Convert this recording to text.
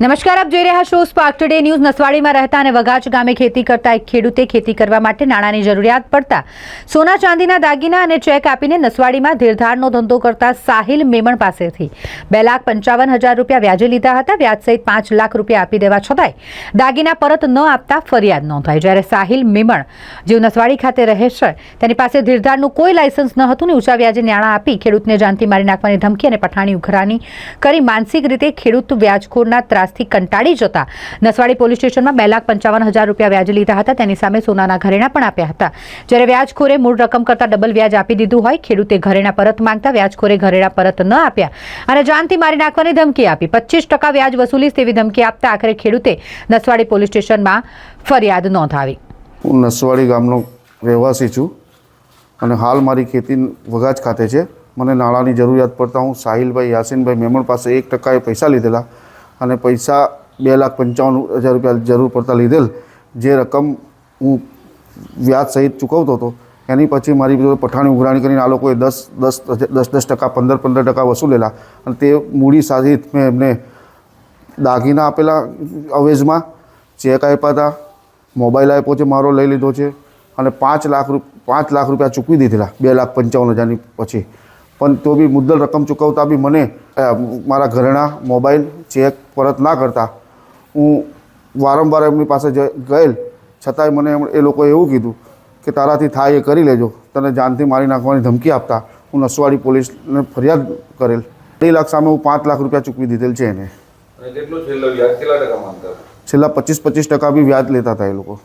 નમસ્કાર, આપ જોઈ રહ્યા છો સ્પાર્ક ટુડે ન્યૂઝ નસવાડીમાં રહેતા અને વઘાચ ગામે ખેતી કરતા એક ખેડૂતે ખેતી કરવા માટે નાણાંની જરૂરિયાત પડતા સોના ચાંદીના દાગીના અને ચેક આપીને નસવાડીમાં ધીરધારનો ધંધો કરતા સાહિલ મેમણ પાસેથી બે લાખ પંચાવન હજાર રૂપિયા વ્યાજે લીધા હતા. વ્યાજ સહિત પાંચ લાખ રૂપિયા આપી દેવા છતાંય દાગીના પરત ન આપતા ફરિયાદ નોંધાઈ. જ્યારે સાહિલ મેમણ, જેઓ નસવાડી ખાતે રહે છે, તેની પાસે ધીરધારનું કોઈ લાયસન્સ ન હતું ને ઊંચા વ્યાજે નાણાં આપી ખેડૂતને જાનથી મારી નાખવાની ધમકી અને પઠાણી ઉઘરાણી કરી માનસિક રીતે ખેડૂત વ્યાજખોરના ત્રાસથી કંટાળી જતા નસવાડી પોલીસ સ્ટેશનમાં બે લાખ પંચાવન હજાર રૂપિયા વ્યાજ લીધા હતા. તેની સામે સોનાના ઘરેણા પણ આપ્યા હતા. જ્યારે વ્યાજખોરે મૂળ રકમ કરતાં ડબલ વ્યાજ આપી દીધું હોય, ખેડૂતે ઘરેણા પરત માંગતા વ્યાજખોરે ઘરેણા પરત ન આપ્યા અને જાનથી મારી નાખવાની ધમકી આપી. પચીસ ટકા વ્યાજ વસૂલીશ તેવી ધમકી આપતા આખરે ખેડૂતે નસવાડી પોલીસ સ્ટેશનમાં ફરિયાદ નોંધાવી. હું નસવાડી ગામનો રહેવાસી છું અને હાલ મારી ખેતી વગાજ ખાતે છે. મને નાણાંની જરૂરિયાત પડતા હું સાહિલભાઈ, યાસીનભાઈ મેમણ પાસે એક ટકાએ પૈસા લીધેલા અને પૈસા બે લાખ પંચાવન હજાર રૂપિયા જરૂર પડતા લીધેલ. જે રકમ હું વ્યાજ સહિત ચૂકવતો હતો, એની પછી મારી પઠાણી ઉઘરાણી કરીને આ લોકોએ દસ દસ દસ દસ ટકા, પંદર પંદર ટકા વસૂલેલા. અને તે મૂડી સાથે મેં એમને દાગીના આપેલા અવેજમાં, ચેક આપ્યા હતા, મોબાઈલ આપ્યો છે, મારો લઈ લીધો છે, અને પાંચ લાખ રૂપ, પાંચ લાખ રૂપિયા ચૂકવી દીધેલા, બે લાખ પંચાવન હજારની પછી. પણ તો બી મુદ્દલ રકમ ચૂકવતા બી મને મારા ઘરેણા, મોબાઈલ ચેક પરત ના કરતા. હું વારંવાર એમની પાસે ગયેલ. છતાંય મને એ લોકોએ એવું કીધું કે તારાથી થાય એ કરી લેજો. તને જાનથી મારી નાખવાની ધમકી આપતા. હું નસવાડી પોલીસને ફરિયાદ કરેલ. બે લાખ સામે હું પાંચ લાખ રૂપિયા ચૂકવી દીધેલ છે એને? છેલ્લા પચીસ પચીસ ટકા બી વ્યાજ લેતા હતા એ લોકો.